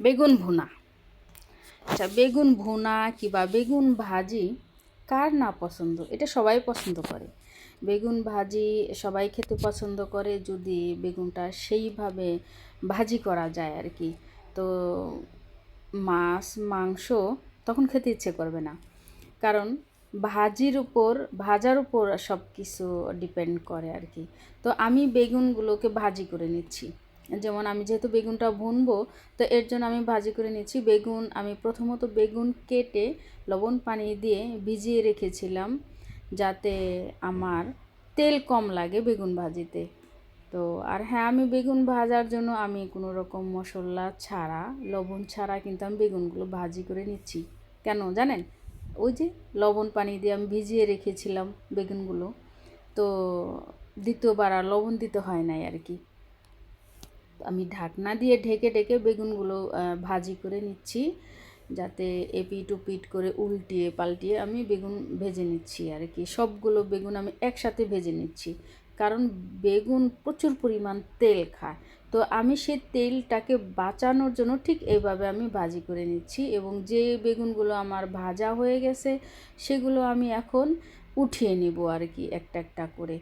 বেগুন ভুনা। আচ্ছা বেগুন ভুনা কিংবা বেগুন ভাজি কার না পছন্দ? এটা সবাই পছন্দ করে। বেগুন ভাজি সবাই খেতে পছন্দ করে যদি বেগুনটা সেইভাবে ভাজি করা যায় আর কি তো মাছ, মাংস তখন খেতে ইচ্ছে করবে না। কারণ ভাজির উপর, ভাজার উপর সব কিছু ডিপেন্ড করে আর কি তো আমি বেগুনগুলোকে ভাজি করে নিচ্ছি। যেমন আমি যেহেতু বেগুনটা ভুনবো তো এর জন্য আমি ভাজি করে নিচ্ছি বেগুন। আমি প্রথমত বেগুন কেটে লবণ পানি দিয়ে ভিজিয়ে রেখেছিলাম যাতে আমার তেল কম লাগে বেগুন ভাজিতে। তো, আর হ্যাঁ আমি বেগুন ভাজার জন্য আমি কোনো রকম মশলা ছাড়া, লবণ ছাড়া কিন্তু আমি বেগুনগুলো ভাজি করে নিচ্ছি। কেন জানেন? ওই যে লবণ পানি দিয়ে আমি ভিজিয়ে রেখেছিলাম বেগুনগুলো, তো দ্বিতীয়বার আর লবণ দিতে হয় নাই আর কি। আমি ঢাকনা দিয়ে ঢেকে ঢেকে বেগুনগুলো ভাজি করে নিচ্ছি। যাতে এপিট উপিট করে উল্টিয়ে পাল্টিয়ে আমি বেগুন ভেজে নিচ্ছি আর কি সবগুলো বেগুন আমি একসাথে ভেজে নিচ্ছি। কারণ বেগুন প্রচুর পরিমাণ তেল খায়। তো আমি সেই তেলটাকে বাঁচানোর জন্য ঠিক এইভাবে আমি ভাজি করে নিচ্ছি এবং যে বেগুনগুলো আমার ভাজা হয়ে গেছে, সেগুলো আমি এখন উঠিয়ে নিব আর কি একটা একটা করে।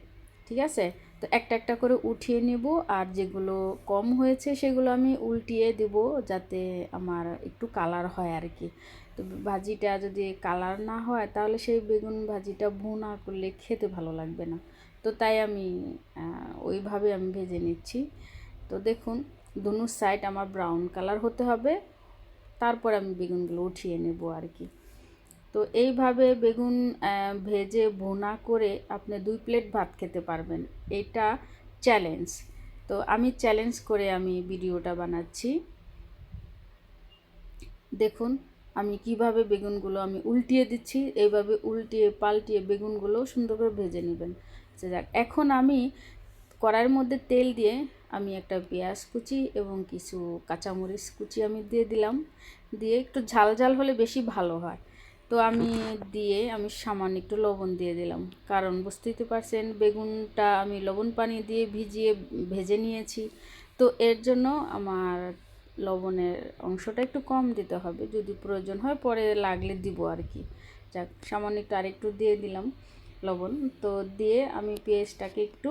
ঠিক আছে? তো একটা একটা করে উঠিয়ে নেব আর যেগুলো কম হয়েছে সেগুলো আমি উল্টিয়ে দেব যাতে আমার একটু কালার হয় আর কি তো ভাজিটা যদি কালার না হয় তাহলে সেই বেগুন ভাজিটা ভুনা করলে খেতে ভালো লাগবে না। তো তাই আমি ওইভাবে আমি ভেজে নিচ্ছি। তো দেখুন, দুনো সাইড আমার ব্রাউন কালার হতে হবে। তারপর আমি বেগুনগুলো উঠিয়ে নেব আর কি তো এইভাবে বেগুন ভেজে ভুনা করে আপনি দুই প্লেট ভাত খেতে পারবেন। এটা চ্যালেঞ্জ তো আমি চ্যালেঞ্জ করে আমি ভিডিওটা বানাচ্ছি। দেখুন, আমি কীভাবে বেগুনগুলো আমি উল্টিয়ে দিচ্ছি। এইভাবে উল্টিয়ে পাল্টিয়ে বেগুনগুলো সুন্দর করে ভেজে নেবেন। আচ্ছা যাক, এখন আমি কড়াইয়ের মধ্যে তেল দিয়ে আমি একটা পেঁয়াজ কুচি এবং কিছু কাঁচামরিচ কুচি আমি দিয়ে দিলাম। দিয়ে একটু ঝাল ঝাল হলে বেশি ভালো হয়। তো আমি দিয়ে আমি সামান্য একটু লবণ দিয়ে দিলাম। কারণ বুঝতেই তো পারছেন, বেগুনটা আমি লবণ পানি দিয়ে ভিজিয়ে ভেজে নিয়েছি। তো এর জন্য আমার লবণের অংশটা একটু কম দিতে হবে। যদি প্রয়োজন হয় পরে লাগলে দিব আর কি। যাক, সামান্য একটু আরেকটু দিয়ে দিলাম লবণ। তো দিয়ে আমি পেঁয়াজটাকে একটু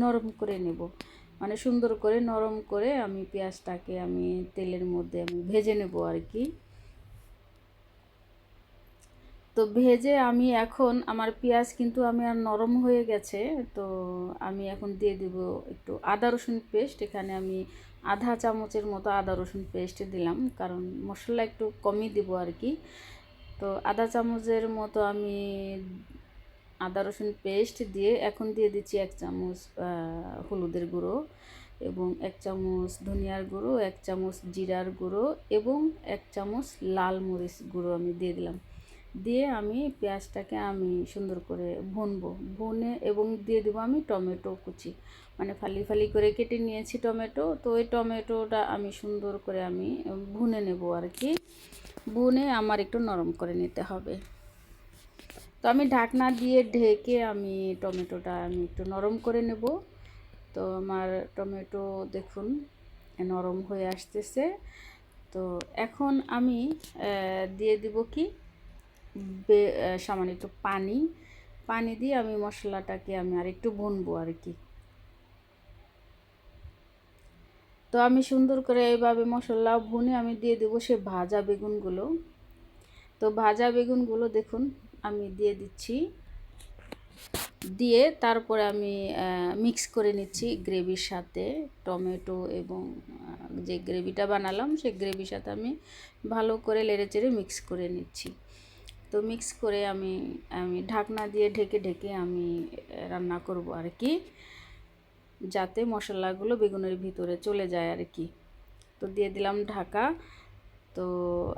নরম করে নেব। মানে সুন্দর করে নরম করে আমি পেঁয়াজটাকে আমি তেলের মধ্যে আমি ভেজে নেব আর কি। তো ভেজে আমি এখন আমার পেঁয়াজ কিন্তু আমি আর নরম হয়ে গেছে, তো আমি এখন দিয়ে দেব একটু আদা রসুন পেস্ট। এখানে আমি আধা চামচের মতো আদা রসুন পেস্ট দিলাম, কারণ মশলা একটু কমই দিব আর কি। তো আধা চামচের মতো আমি আদা রসুন পেস্ট দিয়ে এখন দিয়ে দিচ্ছি এক চামচ হলুদের গুঁড়ো এবং এক চামচ ধনিয়ার গুঁড়ো, এক চামচ জিরার গুঁড়ো এবং এক চামচ লাল মরিচ গুঁড়ো আমি দিয়ে দিলাম। দিয়ে আমি পেঁয়াজটাকে আমি সুন্দর করে ভুনবো। ভুনে এবং দিয়ে দেবো আমি টমেটো কুচি। মানে ফালি ফালি করে কেটে নিয়েছি টমেটো। তো ওই টমেটোটা আমি সুন্দর করে আমি ভুনে নেব আর কি। ভুনে আমার একটু নরম করে নিতে হবে। তো আমি ঢাকনা দিয়ে ঢেকে আমি টমেটোটা আমি একটু নরম করে নেব। তো আমার টমেটো দেখুন নরম হয়ে আসতেছে। তো এখন আমি দিয়ে দিব কি সামান্য একটু পানি পানি দিয়ে আমি মশলাটাকে আমি আর একটু ভুনবো আর কি তো আমি সুন্দর করে এইভাবে মশলা ভুনে আমি দিয়ে দেবো সে ভাজা বেগুনগুলো। তো ভাজা বেগুনগুলো দেখুন, আমি দিয়ে দিচ্ছি। দিয়ে তারপরে আমি মিক্স করে নিচ্ছি গ্রেভির সাথে টমেটো এবং যে গ্রেভিটা বানালাম সেই গ্রেভির সাথে আমি ভালো করে লেড়ে চেড়ে মিক্স করে নিচ্ছি। তো মিক্স করে আমি আমি ঢাকনা দিয়ে ঢেকে ঢেকে আমি রান্না করব আর কি যাতে মশলাগুলো বেগুনের ভিতরে চলে যায় আর কি তো দিয়ে দিলাম ঢাকা। তো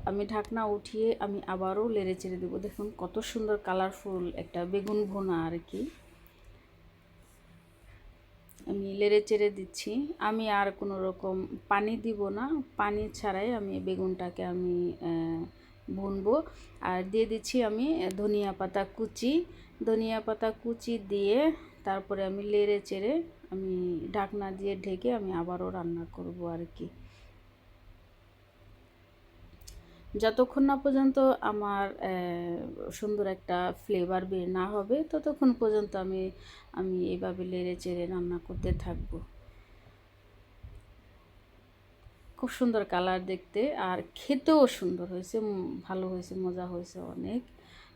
আমি ঢাকনা উঠিয়ে আমি আবারও লেড়ে চেড়ে দেবো। দেখুন কত সুন্দর কালারফুল একটা বেগুন ভোনা আর কি আমি লেড়ে চেড়ে দিচ্ছি। আমি আর কোনো রকম পানি দিব না। পানি ছাড়াই আমি বেগুনটাকে আমি ভুনবো। আর দিয়ে দিচ্ছি আমি ধনিয়া পাতা কুচি। ধনিয়া পাতা কুচি দিয়ে তারপরে আমি লেড়ে চেড়ে আমি ঢাকনা দিয়ে ঢেকে আমি আবারও রান্না করব আর কি। যতক্ষণ না পর্যন্ত আমার সুন্দর একটা ফ্লেভার বের না হবে, ততক্ষণ পর্যন্ত আমি আমি এভাবে লেড়ে চেড়ে রান্না করতে থাকব। খুব সুন্দর কালার দেখতে আর খেতেও সুন্দর হয়েছে ভালো হয়েছে, মজা হয়েছে অনেক।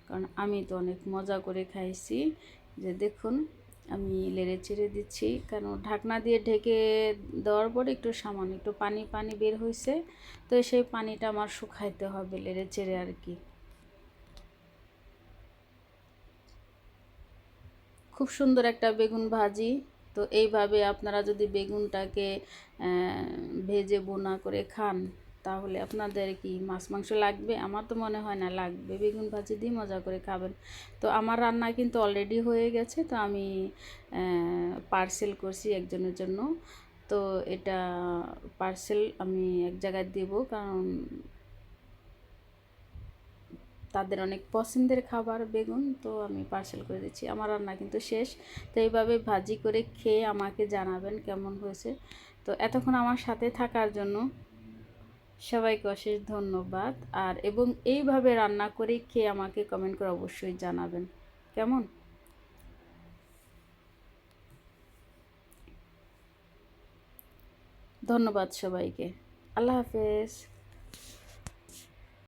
কারণ আমি তো অনেক মজা করে খাইছি। যে দেখুন, আমি লেড়ে চেড়ে দিচ্ছি। কারণ ঢাকনা দিয়ে ঢেকে দেওয়ার পরে একটু সামান্য একটু পানি পানি বের হয়েছে। তো সেই পানিটা আমার শুকাইতে হবে লেড়ে চেড়ে আর কি। খুব সুন্দর একটা বেগুন ভাজি। তো এইভাবে আপনারা যদি বেগুনটাকে ভেজে বোনা করে খান, তাহলে আপনাদের কি মাছ মাংস লাগবে? আমার তো মনে হয় না, লাগবে। বেগুন ভাজি দিয়ে মজা করে খাবেন। তো আমার রান্না কিন্তু অলরেডি হয়ে গেছে, তো আমি পার্সেল করছি একজনের জন্য। তো এটা পার্সেল আমি এক জায়গায় দেবো, কারণ তাদের অনেক পছন্দের খাবার, বেগুন, তো আমি পার্সেল করে দিচ্ছি। আমার রান্না কিন্তু শেষ। তো এইভাবে ভাজি করে খেয়ে আমাকে জানাবেন কেমন হয়েছে। তো এতক্ষণ আমার সাথে থাকার জন্য সবাইকে অশেষ ধন্যবাদ। আর এবং এইভাবে রান্না করে খেয়ে আমাকে কমেন্ট করে অবশ্যই জানাবেন। কেমন? ধন্যবাদ সবাইকে। আল্লাহ হাফেজ।